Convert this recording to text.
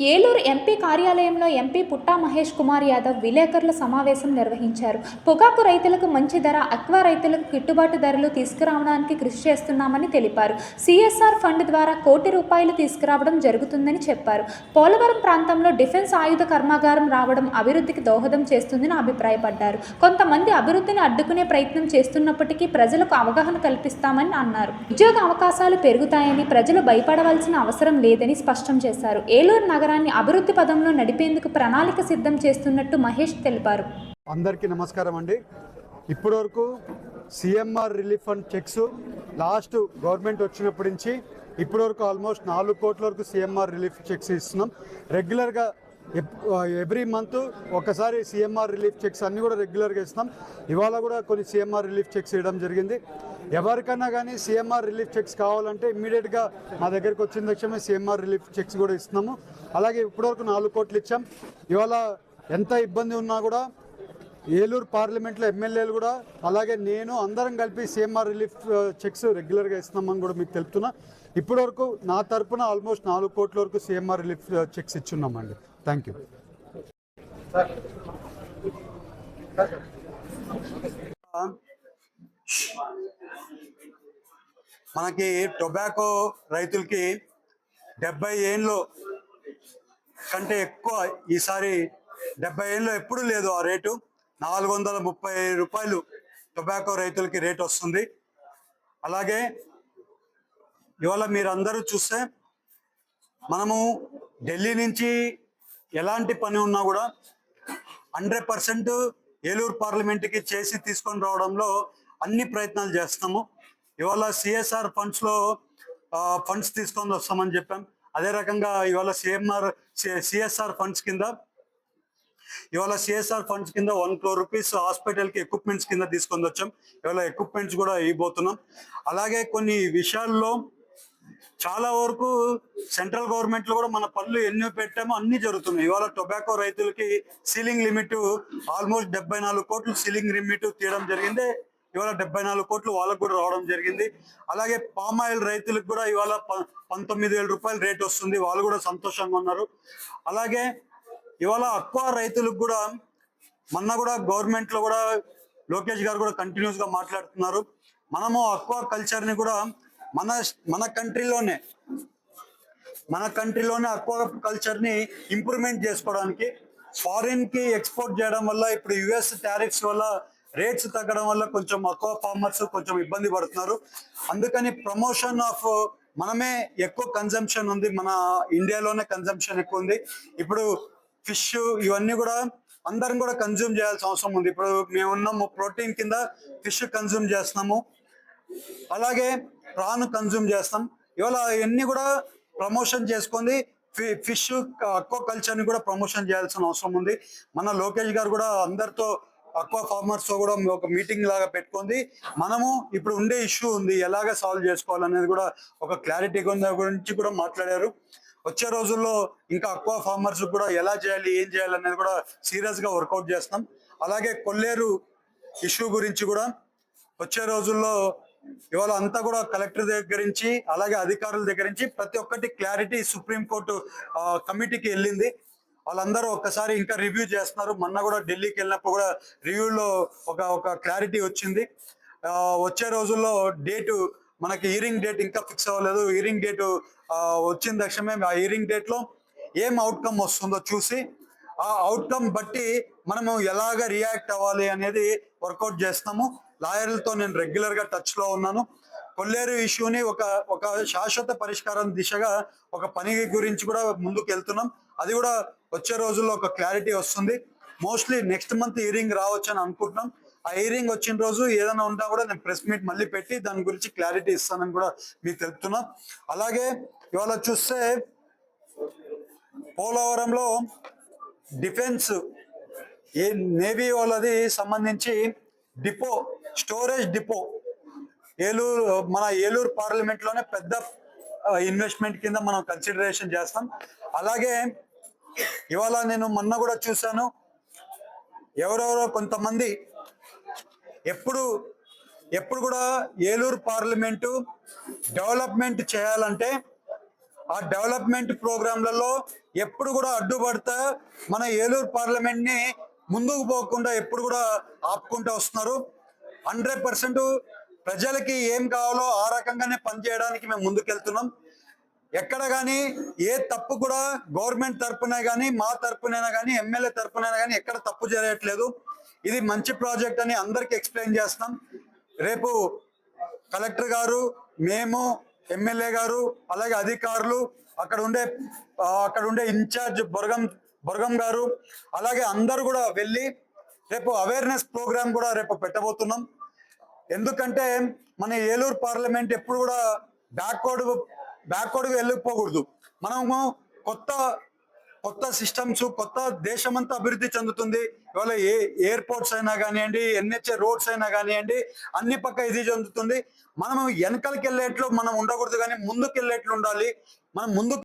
Eluru MP కార్యాలయంలో MP Putta Mahesh Kumar Yadav విలేకరుల సమావేశం నిర్వహించారు. పొగాకు రైతులకు మంచి ధర అక్వా రైతులకు గిట్టుబాటు ధరలు తీసుకురావడానికి కృషి చేస్తున్నామని తెలిపారు. సిఎస్ఆర్ ఫండ్ ద్వారా కోటి రూపాయలు తీసుకురావడం జరుగుతుందని చెప్పారు. పోలవరం ప్రాంతంలో డిఫెన్స్ ఆయుధ కర్మాగారం రావడం అభివృద్ధికి దోహదం చేస్తుందని అభిప్రాయపడ్డారు. కొంతమంది అభివృద్ధిని అడ్డుకునే ప్రయత్నం చేస్తున్నప్పటికీ ప్రజలకు అవగాహన కల్పిస్తామని అన్నారు. ఉద్యోగ అవకాశాలు పెరుగుతాయని ప్రజలు భయపడవలసిన అవసరం లేదని స్పష్టం చేశారు. ఏలూరు నగరాన్ని అభివృద్ధి పదంలో నడిపేందుకు ప్రణాళిక సిద్ధం చేస్తున్నట్టు మహేష్ తెలిపారు. అందరికీ నమస్కారం అండి. ఇప్పటివరకు CMR relief fund cheques last government వచ్చినప్పటి నుంచి ఇప్పటివరకు ఆల్మోస్ట్ నాలుగు కోట్ల వరకు సిఎంఆర్ రిలీఫ్ చెక్స్ ఇస్తున్నాం. రెగ్యులర్గా ఎవ్రీ మంత్ ఒకసారి సిఎంఆర్ రిలీఫ్ చెక్స్ అన్నీ కూడా రెగ్యులర్గా ఇస్తాం. ఇవాళ కూడా కొన్ని సిఎంఆర్ రిలీఫ్ చెక్స్ ఇవ్వడం జరిగింది. ఎవరికైనా కానీ సిఎంఆర్ రిలీఫ్ చెక్స్ కావాలంటే ఇమ్మీడియట్గా మా దగ్గరికి వచ్చిన తక్షణమే సిఎంఆర్ రిలీఫ్ చెక్స్ కూడా ఇస్తున్నాము. అలాగే ఇప్పటివరకు నాలుగు కోట్లు ఇచ్చాం. ఇవాళ ఎంత ఇబ్బంది ఉన్నా కూడా ఏలూరు పార్లమెంట్లో ఎమ్మెల్యేలు కూడా అలాగే నేను అందరం కలిపి సిఎంఆర్ రిలీఫ్ చెక్స్ రెగ్యులర్గా ఇస్తున్నామని కూడా మీకు తెలుపుతున్నా. ఇప్పటివరకు నా తరపున ఆల్మోస్ట్ నాలుగు కోట్ల వరకు సీఎంఆర్ రిలీఫ్ చెక్స్ ఇచ్చున్నామండి. థ్యాంక్ యూ మనకి టొబాకో రైతులకి డెబ్బై ఏళ్ళు కంటే ఎక్కువ ఈసారి డెబ్బై ఏళ్ళు ఎప్పుడు లేదు ఆ రేటు. నాలుగు వందల ముప్పై రూపాయలు టొబాకో రైతులకి రేట్ వస్తుంది. అలాగే ఇవాళ మీరందరూ చూస్తే మనము ఢిల్లీ నుంచి ఎలాంటి పని ఉన్నా కూడా హండ్రెడ్ పర్సెంట్ ఏలూరు పార్లమెంట్కి చేసి తీసుకొని రావడంలో అన్ని ప్రయత్నాలు చేస్తాము ఇవాళ సిఎస్ఆర్ ఫండ్స్లో ఫండ్స్ తీసుకొని వస్తామని చెప్పాం. అదే రకంగా ఇవాళ సిఎంఆర్ సిఎస్ఆర్ ఫండ్స్ కింద ఇవాళ సిఎస్ఆర్ ఫండ్స్ కింద వన్ క్రోర్ రూపీస్ హాస్పిటల్కి ఎక్విప్మెంట్స్ కింద తీసుకొని వచ్చాం. ఇవాళ ఎక్విప్మెంట్స్ కూడా ఇవ్వబోతున్నాం. అలాగే కొన్ని విషయాల్లో చాలా వరకు సెంట్రల్ గవర్నమెంట్లో కూడా మన పనులు ఎన్ని పెట్టామో అన్ని జరుగుతున్నాయి. ఇవాళ టొబాకో రైతులకి సీలింగ్ లిమిట్ ఆల్మోస్ట్ డెబ్బై నాలుగు కోట్లు సీలింగ్ లిమిట్ తీయడం జరిగింది. ఇవాళ డెబ్బై నాలుగు కోట్లు వాళ్ళకు కూడా రావడం జరిగింది. అలాగే పామ్ ఆయిల్ రైతులకు కూడా ఇవాళ ప- పంతొమ్మిది వేల రూపాయలు రేట్ వస్తుంది. వాళ్ళు కూడా సంతోషంగా ఉన్నారు. అలాగే ఇవాళ అక్వా రైతులకు కూడా మొన్న కూడా గవర్నమెంట్లో కూడా లోకేష్ గారు కూడా కంటిన్యూస్గా మాట్లాడుతున్నారు. మనము అక్వా కల్చర్ని కూడా మన మన కంట్రీలోనే మన కంట్రీలోనే అక్వా కల్చర్ని ఇంప్రూవ్మెంట్ చేసుకోవడానికి ఫారిన్కి ఎక్స్పోర్ట్ చేయడం వల్ల ఇప్పుడు యుఎస్ టారిఫ్స్ వల్ల రేట్స్ తగ్గడం వల్ల కొంచెం అక్వా ఫార్మర్స్ కొంచెం ఇబ్బంది పడుతున్నారు. అందుకని ప్రమోషన్ ఆఫ్ మనమే ఎక్కువ కన్జంప్షన్ ఉంది. మన ఇండియాలోనే కన్జంప్షన్ ఎక్కువ ఉంది. ఇప్పుడు ఫిష్ ఇవన్నీ కూడా అందరం కూడా కన్జ్యూమ్ చేయాల్సిన అవసరం ఉంది. ఇప్పుడు మేము ఉన్నాము ప్రోటీన్ కింద ఫిష్ కన్జ్యూమ్ చేస్తున్నాము. అలాగే ప్రాన్ కన్జ్యూమ్ చేస్తాం. ఇవాళ ఇవన్నీ కూడా ప్రమోషన్ చేసుకుంది. ఫిష్ అక్వా కల్చర్ని కూడా ప్రమోషన్ చేయాల్సిన అవసరం ఉంది. మన లోకేష్ గారు కూడా అందరితో అక్వా ఫార్మర్స్తో కూడా ఒక మీటింగ్ లాగా పెట్టుకుంది. మనము ఇప్పుడు ఉండే ఇష్యూ ఉంది. ఎలాగ సాల్వ్ చేసుకోవాలనేది కూడా ఒక క్లారిటీ గురించి కూడా మాట్లాడారు. వచ్చే రోజుల్లో ఇంకా అక్వా ఫార్మర్స్ కూడా ఎలా చేయాలి ఏం చేయాలి అనేది కూడా సీరియస్గా వర్కౌట్ చేస్తాం అలాగే కొల్లేరు ఇష్యూ గురించి కూడా వచ్చే రోజుల్లో ఇవాళ అంతా కూడా కలెక్టర్ దగ్గర నుంచి అలాగే అధికారుల దగ్గర నుంచి ప్రతి ఒక్కటి క్లారిటీ సుప్రీంకోర్టు కమిటీకి వెళ్ళింది. వాళ్ళందరూ ఒక్కసారి ఇంకా రివ్యూ చేస్తున్నారు. మొన్న కూడా ఢిల్లీకి వెళ్ళినప్పుడు కూడా రివ్యూలో ఒక ఒక క్లారిటీ వచ్చింది. వచ్చే రోజుల్లో డేటు మనకి హీరింగ్ డేట్ ఇంకా ఫిక్స్ అవ్వలేదు. హీరింగ్ డేట్ వచ్చిన తక్షణమే ఆ హీరింగ్ డేట్లో ఏం అవుట్కమ్ వస్తుందో చూసి ఆ అవుట్కమ్ బట్టి మనము ఎలాగ రియాక్ట్ అవ్వాలి అనేది వర్కౌట్ చేస్తాము లాయర్లతో నేను రెగ్యులర్గా టచ్లో ఉన్నాను. కొల్లేరు ఇష్యూని ఒక ఒక శాశ్వత పరిష్కారం దిశగా ఒక పని గురించి కూడా ముందుకు వెళ్తున్నాం అది కూడా వచ్చే రోజుల్లో ఒక క్లారిటీ వస్తుంది. మోస్ట్లీ నెక్స్ట్ మంత్ హియరింగ్ రావచ్చు అని అనుకుంటున్నాం. ఆ హియరింగ్ వచ్చిన రోజు ఏదైనా ఉన్నా కూడా నేను ప్రెస్ మీట్ మళ్ళీ పెట్టి దాని గురించి క్లారిటీ ఇస్తానని కూడా మీకు తెలుపుతున్నాం. అలాగే ఇవాళ చూస్తే పోలవరంలో డిఫెన్స్ ఏ నేవీ వాళ్ళది సంబంధించి డిపో స్టోరేజ్ డిపో. ఏలూరు మన ఏలూరు పార్లమెంట్లోనే పెద్ద ఇన్వెస్ట్మెంట్ కింద మనం కన్సిడరేషన్ చేస్తాం. అలాగే ఇవాళ నేను మొన్న కూడా చూశాను ఎవరెవరో కొంతమంది ఎప్పుడు ఎప్పుడు కూడా ఏలూరు పార్లమెంటు డెవలప్మెంట్ చేయాలంటే ఆ డెవలప్మెంట్ ప్రోగ్రాంలలో ఎప్పుడు కూడా అడ్డుపడతా మన ఏలూరు పార్లమెంట్ని ముందుకు పోకుండా ఎప్పుడు కూడా ఆపుకుంటూ వస్తున్నారు. హండ్రెడ్ పర్సెంట్ ప్రజలకి ఏం కావాలో ఆ రకంగానే పనిచేయడానికి మేము ముందుకెళ్తున్నాం. ఎక్కడ కానీ ఏ తప్పు కూడా గవర్నమెంట్ తరపున కానీ మా తరపునైనా కానీ ఎమ్మెల్యే తరపునైనా కానీ ఎక్కడ తప్పు జరగట్లేదు. ఇది మంచి ప్రాజెక్ట్ అని అందరికి ఎక్స్ప్లెయిన్ చేస్తాం. రేపు కలెక్టర్ గారు మేము ఎమ్మెల్యే గారు అలాగే అధికారులు అక్కడ ఉండే అక్కడ ఉండే ఇన్ఛార్జ్ బొరగం బొరగం గారు అలాగే అందరు కూడా వెళ్ళి రేపు అవేర్నెస్ ప్రోగ్రామ్ కూడా రేపు పెట్టబోతున్నాం. ఎందుకంటే మన ఏలూరు పార్లమెంట్ ఎప్పుడు కూడా బ్యాక్వర్డ్ బ్యాక్వర్డ్గా వెళ్ళిపోకూడదు మనము కొత్త కొత్త సిస్టమ్స్ కొత్త దేశమంతా అభివృద్ధి చెందుతుంది. ఇవాళ ఏ ఎయిర్పోర్ట్స్ అయినా కానివ్వండి ఎన్హెచ్ఏ రోడ్స్ అయినా కానివ్వండి అన్ని పక్క ఇది చెందుతుంది. మనం వెనకలకి వెళ్ళేట్లు మనం ఉండకూడదు కానీ ముందుకు వెళ్ళేట్లు ఉండాలి. మనం ముందుకు